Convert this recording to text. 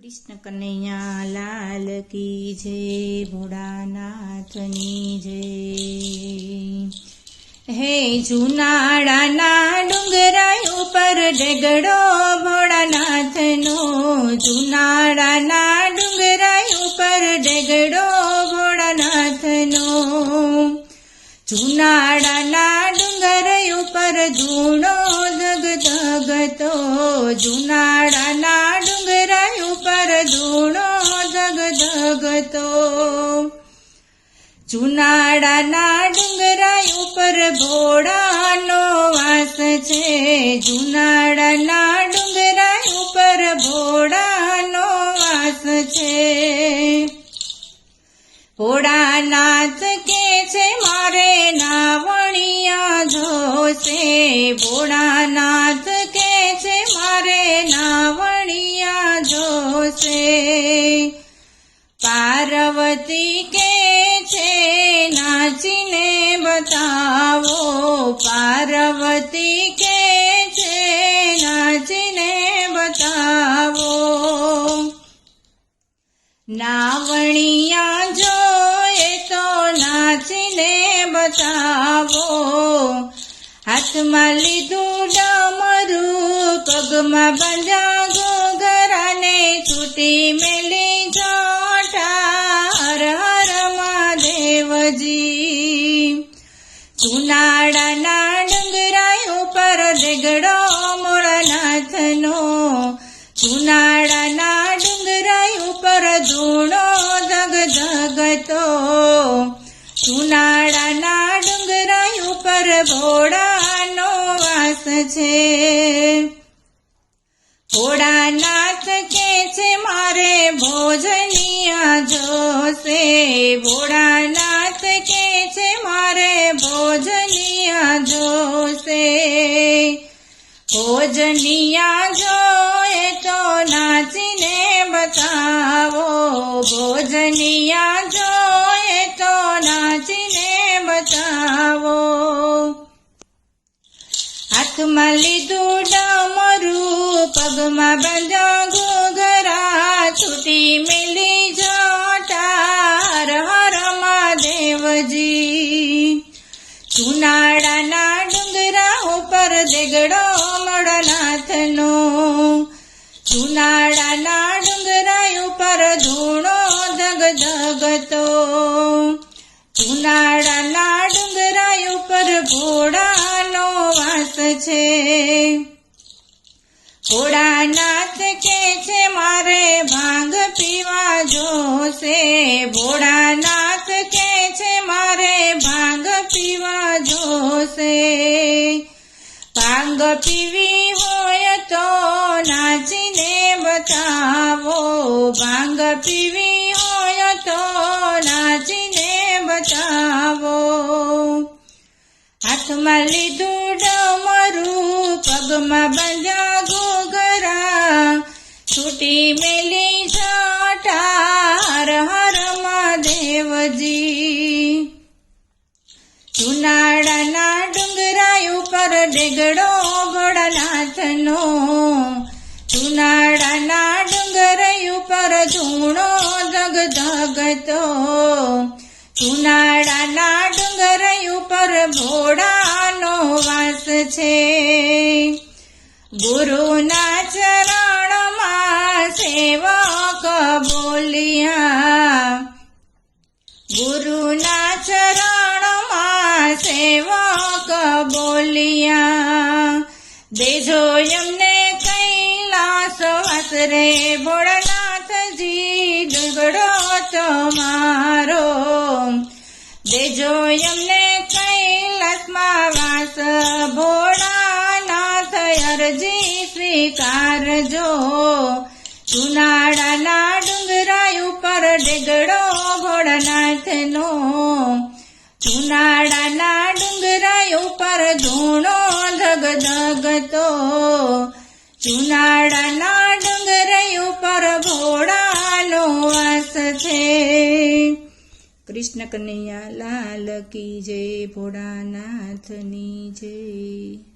કૃષ્ણ કનૈયા લાલ કી જય, ભોળાનાથની જય. હે જુનાળાના ડુંગરાય ઉપર ડગડો ભોળાનાથનો જુનાળાના ડુંગરાય ઉપર ડગડો ભોળાનાથનો જુનાળાના ડુંગર ઉપર ધૂણો ધગ ધગતો જુનાળાના ધગતો ડુંગરાય ડુંગરા ઉપર ભોળાનો વાસ છે. જુનાડાના ડુંગરા ઉપર ભોળાનો વાસ છે. ભોળાનાથ કે છે, મારે નાવણિયા જોશે. ભોળાનાથ કે છે, મારે નાવણિયા જોશે. પાર્વતી કે છે, નાચીને બતાવો. પાર્વતી કે છે, નાચીને બતાવો. નાવણિયા જોએ તો નાચીને બતાવો. હાથમાં લીધું ડમરું, પગમાં બંધા ગોગરાને છૂટી મેલી જોટા જુનાળાના ડુંગરા ઉપર દેગડો મોળનાથનો ઉનાળાના ડુંગરા ઉપર ધૂણો ધગ ધગતો. ઉનાળાના ડુંગરા ઉપર ભોળાનો વાસ છે. ભોળાનાથ ભોજનિયા જોએ તો નાચીને બતાવો. ભોજનિયા જોએ તો નાચીને બતાવો. હાથમાં લીધું ડમરું, પગમાં બંધો ઘોઘરા છૂટી મેલી જોટા હર મહાદેવજી. જુનાળાના ડુંગરા ઉપર દેગડો મળનાથનો જુનાળાના ડુંગરાય ઉપર ધૂણો ધગ ધગતો જુનાળાના ડુંગરાય ઉપર ઘોડાનો વાસ છે. ભોળાનાથ કે છે, મારે ભાંગ પીવા જોશે. ભોળાનાથ કે છે, મારે ભાંગ પીવા જોશે. ભાંગ પીવી હોય તો નાચીને બતાવો. ભાંગ પીવી હોય તો નાચીને બતાવો. હાથમાં લીધું ડમરું, પગમાં બાંધ્યા ઘોઘરા. છૂટી મેલી ભોળાનાથનો જુનાળાના ડુંગર ઉપર ધૂણો ધગ ધગતો જુનાળાના ડુંગર ઉપર ભોળાનો વાસ છે. ગુરુના ચરણમાં સેવક બોલ્યા. ગુરુના ચરણમાં સેવક બોલિયા. દેજો એમને કૈલાસ વાસ રે ભોળાનાથજી ડુંગડો તમારો દેજો એમને કૈલાસમાં વાસ ભોળાનાથ અરજી સ્વીકારજો. જુનાળાના ડુંગરા ઉપર ડેગડો ભોળાનાથનો. જુનાળાના ડુંગરા ઉપર ધૂણો ધગતો જુનાળાના ડુંગરા ઉપર ભોળાનો વાસ છે. કૃષ્ણ કનૈયા લાલ કી જય ભોળાનાથની જય.